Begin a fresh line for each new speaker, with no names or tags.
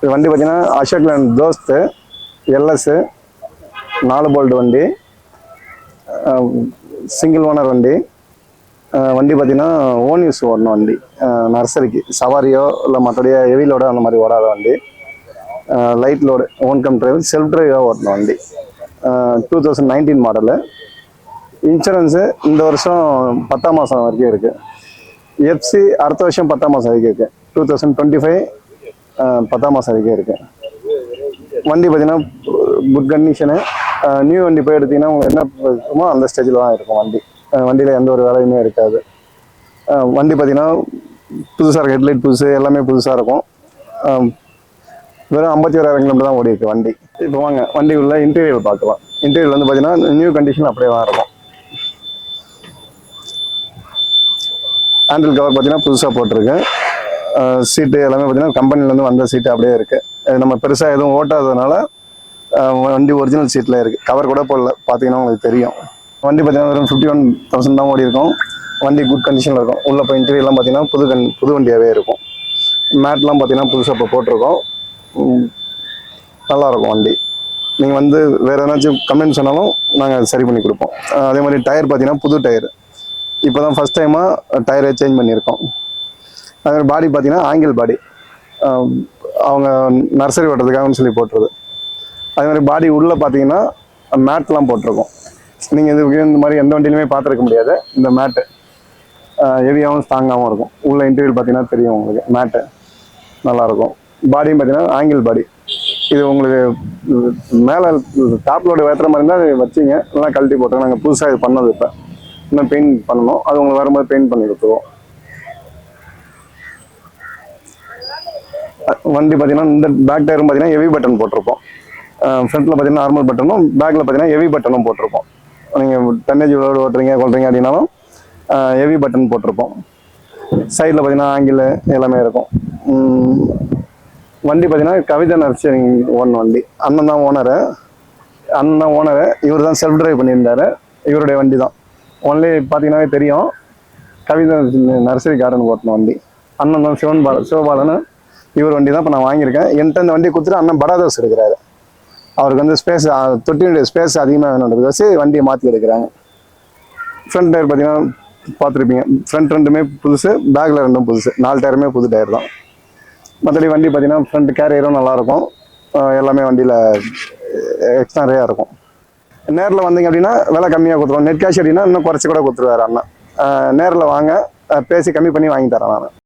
இது வண்டி பார்த்தீங்கன்னா அசோக் லேண்ட் தோஸ்து எல்எஸ்ஸு நாலு போல்ட் வண்டி. சிங்கிள் ஓனர் வண்டி. வண்டி பார்த்தீங்கன்னா ஓன் யூஸ் ஓடணும் வண்டி. நர்சரிக்கு சவாரியோ இல்லை மற்றபடிய ஹெவி லோடு அந்த மாதிரி ஓடாத வண்டி. Light load own cum drive self டிரைவாக ஓடணும் வண்டி. Two thousand nineteen model insurance இந்த வருஷம் பத்தாம் மாதம் வரைக்கும் இருக்குது எஃப்சி அடுத்த வருஷம் பத்தாம் மாதம் வரைக்கும் இருக்குது டூ தௌசண்ட் டுவெண்ட்டி ஃபைவ் பத்தாம் மாதம் வரைக்கும் இருக்குது வண்டி பார்த்தீங்கன்னா குட் கண்டிஷனு நியூ வண்டி போய் எடுத்தீங்கன்னா உங்களுக்கு என்ன இருக்குமோ அந்த ஸ்டேஜில் தான் இருக்கும் வண்டி. வண்டியில் எந்த ஒரு வேலையுமே இருக்காது. வண்டி பார்த்தீங்கன்னா புதுசாக இருக்கும் ஹெட்லைட் புதுசு எல்லாமே புதுசாக இருக்கும். வெறும் ஐம்பத்தி ஓராயிரம் கிலோமீட்டர் தான் ஓடி இருக்கு வண்டி. இப்போ வாங்க வண்டி உள்ள இன்டீரியர் பார்க்கலாம். இன்டீரியர் வந்து பார்த்தீங்கன்னா நியூ கண்டிஷன் அப்படியே தான் இருக்கும். ஹேண்டில் கவர் பார்த்தீங்கன்னா புதுசாக போட்டிருக்கு. சீட்டு எல்லாமே பார்த்தீங்கன்னா கம்பெனிலேருந்து வந்த சீட்டு அப்படியே இருக்குது நம்ம பெருசாக எதுவும் ஓட்டாததுனால வண்டி ஒரிஜினல் சீட்டில் இருக்குது கவர் கூட போடல பார்த்தீங்கன்னா உங்களுக்கு தெரியும். வண்டி பார்த்தீங்கன்னா வெறும் ஃபிஃப்டி ஒன் தௌசண்ட் தான் ஓடி இருக்கும். வண்டி குட் கண்டிஷனில் இருக்கும். உள்ளே போய் இன்டீரியர்லாம் பார்த்தீங்கன்னா புது கண் புது வண்டியாகவே இருக்கும். மேட்லாம் பார்த்தீங்கன்னா புதுசாக இப்போ போட்டிருக்கோம். நல்லாயிருக்கும் வண்டி. நீங்கள் வந்து வேறு ஏதாச்சும் கமெண்ட் சொன்னாலும் நாங்கள் சரி பண்ணி கொடுப்போம். அதே மாதிரி டயர் பார்த்தீங்கன்னா புது டயர் இப்போ தான் ஃபஸ்ட் டைமாக டயரை சேஞ்ச் பண்ணியிருக்கோம். அதே மாதிரி பாடி பார்த்தீங்கன்னா ஆங்கிள் பாடி அவங்க நர்சரி ஓட்டுறதுக்காகன்னு சொல்லி போட்டுறது அதே மாதிரி பாடி உள்ளே பார்த்தீங்கன்னா மேட்லாம் போட்டிருக்கோம். நீங்கள் இது இந்த மாதிரி எந்த வண்டியிலுமே பார்த்துருக்க முடியாது. இந்த மேட்டு ஹெவியாகவும் ஸ்ட்ராங்காகவும் இருக்கும். உள்ள இன்டர்வியூ பார்த்தீங்கன்னா தெரியும் உங்களுக்கு. மேட்டு நல்லாயிருக்கும். பாடியும் பார்த்தீங்கன்னா ஆங்கிள் பாடி இது உங்களுக்கு மேலே டாப்லோடு ஏற்றுற மாதிரி இருந்தால் அது வச்சிங்க. இல்லைனா கழட்டி போட்டோம் நாங்கள் புதுசாக இது பண்ணது இப்போ. இன்னும் பெயிண்ட் பண்ணணும். அது உங்களுக்கு வரும்போது பெயிண்ட் பண்ணி கொடுத்துருவோம். வண்டி பார்த்தீங்கன்னா இந்த பேக் டயரும் பார்த்தீங்கன்னா ஹெவி பட்டன் போட்டிருப்போம். ஃப்ரண்ட்டில் பார்த்தீங்கன்னா நார்மல் பட்டனும் பேக்கில் பார்த்தீங்கன்னா ஹெவி பட்டனும் போட்டிருப்போம். நீங்கள் டன்னேஜ் விளையாடு ஓட்டுறீங்க கொள்றீங்க அப்படின்னாலும் ஹெவி பட்டன் போட்டிருப்போம். சைடில் பார்த்தீங்கன்னா ஆங்கிள் எல்லாமே இருக்கும். வண்டி பார்த்தீங்கன்னா கவிதா நர்சரிங் ஓன் வண்டி. அண்ணன் தான் ஓனரு அண்ணன் தான் ஓனரு இவர் தான் செல்ஃப் டிரைவ் பண்ணியிருந்தாரு. இவருடைய வண்டி தான் ஒன்லி பார்த்தீங்கன்னாவே தெரியும் கவிதா நர்சரி கார்டன் ஓட்டின வண்டி. அண்ணன் தான் சிவன் பால சிவபாலன் இவர் வண்டி தான் இப்போ நான் வாங்கியிருக்கேன். என்கிட்ட இந்த வண்டியை கொடுத்துட்டு அண்ணன் படாதோஸ் எடுக்கிறாரு. அவருக்கு வந்து ஸ்பேஸ் தொட்டியுடைய ஸ்பேஸ் அதிகமாக வேணுன்றது வச்சு வண்டியை மாற்றி எடுக்கிறாங்க. ஃப்ரண்ட் டயர் பார்த்தீங்கன்னா பார்த்துருப்பீங்க. ஃப்ரண்ட் ரெண்டுமே புதுசு பேக்கில் ரெண்டும் புதுசு. நாலு டயருமே புது டயர் தான். மற்றபடி வண்டி பார்த்தீங்கன்னா ஃப்ரண்ட் கேரியரும் நல்லாயிருக்கும். எல்லாமே வண்டியில் எக்ஸ்ட்ரா நிறையா இருக்கும். நேரில் வந்தீங்க அப்படின்னா விலை கம்மியாக கொடுத்துருவோம் நெட் கேஷ் அப்படின்னா இன்னும் குறைச்சி கூட கொடுத்துருவாரு அண்ணா. நேரில் வாங்க பேசி கம்மி பண்ணி வாங்கி தரேன் நான்.